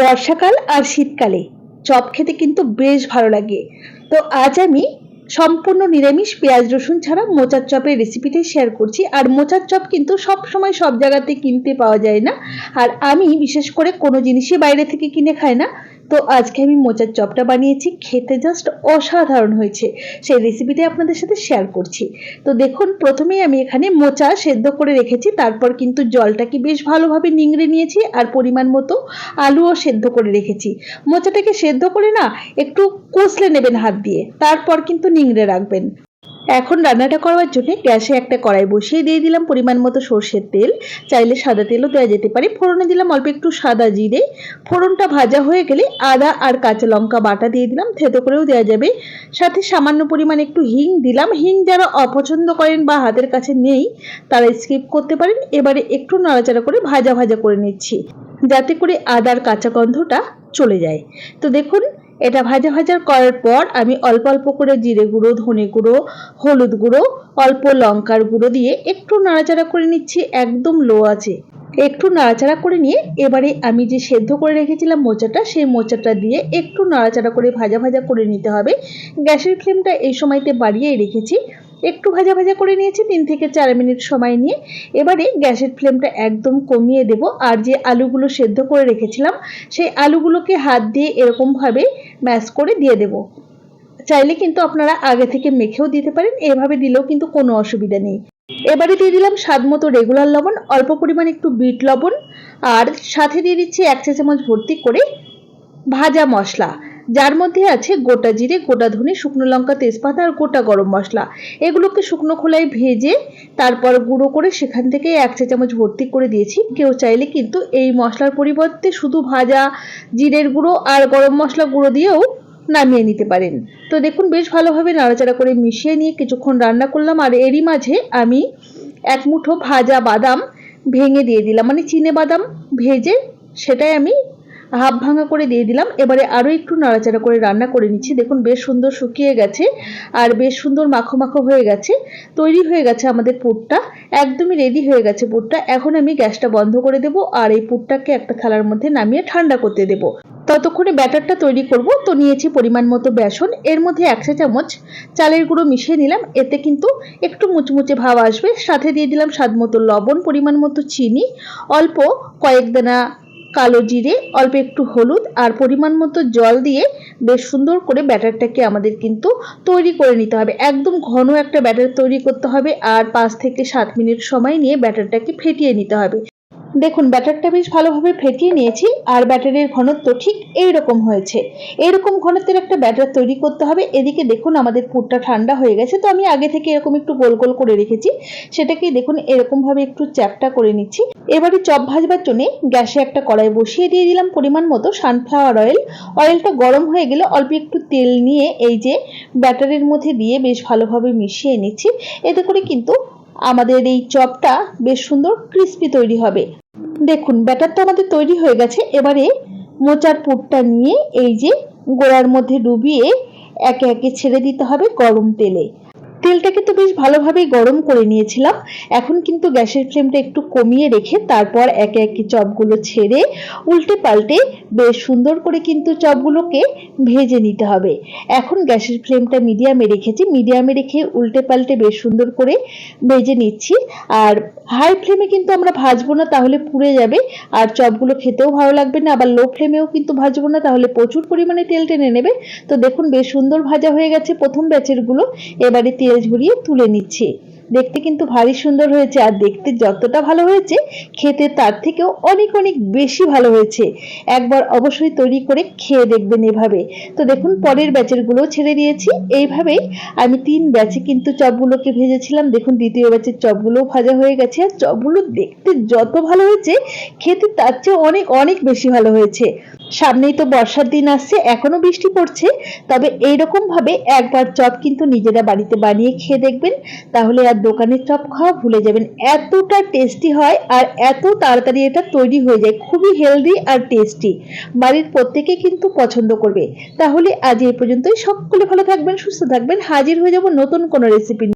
বর্ষাকাল আর শীতকালে। চপ খেতে কিন্তু বেশ ভালো লাগে। তো আজ আমি সম্পূর্ণ নিরামিষ পেঁয়াজ রসুন ছাড়া মোচার চপের রেসিপিটাই শেয়ার করছি। আর মোচার চপ কিন্তু সব সময় সব জায়গাতে কিনতে পাওয়া যায় না। আর আমি বিশেষ করে কোনো জিনিসই বাইরে থেকে কিনে খাই না। তো আজকে আমি মোচার চপটা বানিয়েছি, খেতে জাস্ট অসাধারণ হয়েছে। সেই রেসিপিটাই আপনাদের সাথে শেয়ার করছি। তো দেখুন, প্রথমেই আমি এখানে মোচা সেদ্ধ করে রেখেছি, তারপর কিন্তু জলটাকে বেশ ভালোভাবে নিংড়ে নিয়েছি, আর পরিমাণ মতো আলুও সেদ্ধ করে রেখেছি। মোচাটাকে সেদ্ধ করে না, একটু কষলে নেবেন হাত দিয়ে, তারপর কিন্তু নিংড়ে রাখবেন। এখন রান্নাটা করার জন্য গ্যাসে একটা কড়াই বসিয়ে দিয়ে দিলাম পরিমাণ মতো সর্ষের তেল। চাইলে সাদা তেলও দেওয়া যেতে পারে। ফোড়নে দিলাম অল্প একটু সাদা জিরে। ফোড়নটা ভাজা হয়ে গেলে আদা আর কাঁচা লঙ্কা বাটা দিয়ে দিলাম। থেতো করেও দেওয়া যাবে। সাথে সামান্য পরিমাণ একটু হিং দিলাম। হিং যারা অপছন্দ করেন বা হাতের কাছে নেই, তারা স্কিপ করতে পারেন। এবারে একটু নাড়াচাড়া করে ভাজা ভাজা করে নিচ্ছি। যাতে করে আদার কাঁচা গন্ধটা চলে যায়। তো দেখুন এটা ভাজা ভাজা করার পর আমি অল্প অল্প করে জিরে গুঁড়ো, ধনে গুঁড়ো, হলুদ গুঁড়ো, অল্প লঙ্কার গুঁড়ো দিয়ে একটু নাড়াচাড়া করে নিচ্ছি, একদম লো আছে। একটু নাড়াচাড়া করে নিয়ে এবারে আমি যে সেদ্ধ করে রেখেছিলাম মোচাটা, সেই মোচাটা দিয়ে একটু নাড়াচাড়া করে ভাজা ভাজা করে নিতে হবে। গ্যাসের ফ্লেমটা এই সময়তে বাড়িয়েই রেখেছি। একটু ভাজা ভাজা করে নিয়েছি, তিন থেকে চার মিনিট সময় নিয়ে। এবারে গ্যাসের ফ্লেমটা একদম কমিয়ে দেব। আর যে আলুগুলো সেদ্ধ করে রেখেছিলাম, সেই আলুগুলোকে হাত দিয়ে এরকমভাবে ম্যাশ করে দিয়ে দেব। চাইলে কিন্তু আপনারা আগে থেকে মেখেও দিতে পারেন, এভাবে দিলেও কিন্তু কোনো অসুবিধা নেই। এবারে দিয়ে দিলাম স্বাদ মতো রেগুলার লবণ, অল্প পরিমাণ একটু বিট লবণ, আর সাথে দিয়ে দিচ্ছি এক চা চামচ ভর্তি করে ভাজা মশলা। যার মধ্যে আছে গোটা জিরে, গোটা ধনে, শুকনো লঙ্কা, তেজপাতা আর গোটা গরম মশলা। এগুলোকে শুকনো খোলায় ভেজে তারপর গুঁড়ো করে সেখান থেকে এক চা চামচ ভর্তি করে দিয়েছি। কেউ চাইলে কিন্তু এই মশলার পরিবর্তে শুধু ভাজা জিরের গুঁড়ো আর গরম মশলা গুঁড়ো দিয়েও নামিয়ে নিতে পারেন। তো দেখুন, বেশ ভালোভাবে নাড়াচাড়া করে মিশিয়ে নিয়ে কিছুক্ষণ রান্না করলাম। আর এরই মাঝে আমি এক মুঠো ভাজা বাদাম ভেঙে দিয়ে দিলাম। মানে চিনে বাদাম ভেজে সেটাই আমি হাফ ভাঙা করে দিয়ে দিলাম। এবারে আরও একটু নাড়াচাড়া করে রান্না করে নিচ্ছি। দেখুন, বেশ সুন্দর শুকিয়ে গেছে আর বেশ সুন্দর মাখো মাখো হয়ে গেছে। তৈরি হয়ে গেছে আমাদের পুরটা। একদমই রেডি হয়ে গেছে পুরটা। এখন আমি গ্যাসটা বন্ধ করে দেব আর এই পুরটাকে একটা থালার মধ্যে নামিয়ে ঠান্ডা করতে দেব। ততক্ষণে ব্যাটারটা তৈরি করব। তো নিয়েছি পরিমাণ মতো বেসন। এর মধ্যে এক চা চামচ চালের গুঁড়ো মিশিয়ে নিলাম। এতে কিন্তু একটু মুচমুচে ভাব আসবে। সাথে দিয়ে দিলাম স্বাদ মতো লবণ, পরিমাণ মতো চিনি, অল্প কয়েক দানা কালো জিরে, অল্প একটু হলুদ আর পরিমাণ মতো জল দিয়ে বেশ সুন্দর করে ব্যাটারটাকে আমাদের কিন্তু তৈরি করে নিতে হবে। একদম ঘন একটা ব্যাটার তৈরি করতে হবে আর পাঁচ থেকে সাত মিনিট সময় নিয়ে ব্যাটারটাকে ফেটিয়ে নিতে হবে। দেখুন, ব্যাটারটা বেশ ভালোভাবে ফেটিয়ে নিয়েছি আর ব্যাটারের ঘনত্ব ঠিক এই রকম হয়েছে। এরকম ঘনত্বের একটা ব্যাটার তৈরি করতে হবে। এদিকে দেখুন, আমাদের পুরটা ঠান্ডা হয়ে গেছে। তো আমি আগে থেকে এরকম একটু গোল গোল করে রেখেছি। সেটাকে দেখুন, এরকমভাবে একটু চ্যাপটা করে নিচ্ছি। এবারে চপ ভাজবার জন্য গ্যাসে একটা কড়াই বসিয়ে দিয়ে দিলাম পরিমাণ মতো সানফ্লাওয়ার অয়েল অয়েলটা গরম হয়ে গেলে অল্প একটু তেল নিয়ে এই যে ব্যাটারের মধ্যে দিয়ে বেশ ভালোভাবে মিশিয়ে নিচ্ছি। এতে করে কিন্তু আমাদের এই চপটা বেশ সুন্দর ক্রিস্পি তৈরি হবে। দেখুন ব্যাটারটা আমাদের তৈরি হয়ে গেছে। এবারে মোচার পুরটা নিয়ে এই যে গোড়ার মধ্যে ডুবিয়ে একে একে ছেড়ে দিতে হবে গরম তেলে। তেলটাকে তো বেশ ভালোভাবেই গরম করে নিয়েছিলাম। এখন কিন্তু গ্যাসের ফ্লেমটা একটু কমিয়ে রেখে তারপর একে একে চপগুলো ছেড়ে উল্টে পাল্টে বেশ সুন্দর করে কিন্তু চপগুলোকে ভেজে নিতে হবে। এখন গ্যাসের ফ্লেমটা মিডিয়ামে রেখেছি। মিডিয়ামে রেখে উল্টে পাল্টে বেশ সুন্দর করে ভেজে নিচ্ছি। আর হাই ফ্লেমে কিন্তু আমরা ভাজবো না, তাহলে পুড়ে যাবে। আর চপগুলো খেতেও ভালো লাগবে না, আবার লো ফ্লেমেও কিন্তু ভাজবো না, তাহলে প্রচুর পরিমাণে তেল টেনে নেবে। তো দেখুন, বেশ সুন্দর ভাজা হয়ে গেছে প্রথম ব্যাচেরগুলো। এবারে তেল ঝরিয়ে তুলে নিচ্ছি। দেখতে কিন্তু ভারী সুন্দর হয়েছে আর দেখতে যতটা ভালো হয়েছে, খেতে তার থেকেও অনেক অনেক বেশি ভালো হয়েছে। একবার অবশ্যই তৈরি করে খেয়ে দেখবেন এভাবে। তো দেখুন, পরের ব্যাচেরগুলো ছেড়ে দিয়েছি। এইভাবেই আমি তিন ব্যাচে কিন্তু চপগুলোকে ভেজেছিলাম। দেখুন, দ্বিতীয় ব্যাচের চপগুলো ভাজা হয়ে গেছে আর চপগুলো দেখতে যত ভালো হয়েছে, খেতে তার চেয়ে অনেক অনেক বেশি ভালো হয়েছে। সামনেই তো বর্ষার দিন আসছে, এখনও বৃষ্টি পড়ছে, তবে এইরকম ভাবে একবার চপ কিন্তু নিজেরা বাড়িতে বানিয়ে খেয়ে দেখবেন, তাহলে আর দোকানের চপ খাওয়া ভুলে যাবেন। এতটা টেস্টি হয় আর এত তাড়াতাড়ি এটা তৈরি হয়ে যায়, খুবই হেলদি আর টেস্টি বাড়ির প্রত্যেকে কিন্তু পছন্দ করবে। তাহলে আজ এই পর্যন্তই, সকলে ভালো থাকবেন, সুস্থ থাকবেন, হাজির হয়ে যাব নতুন কোনো রেসিপি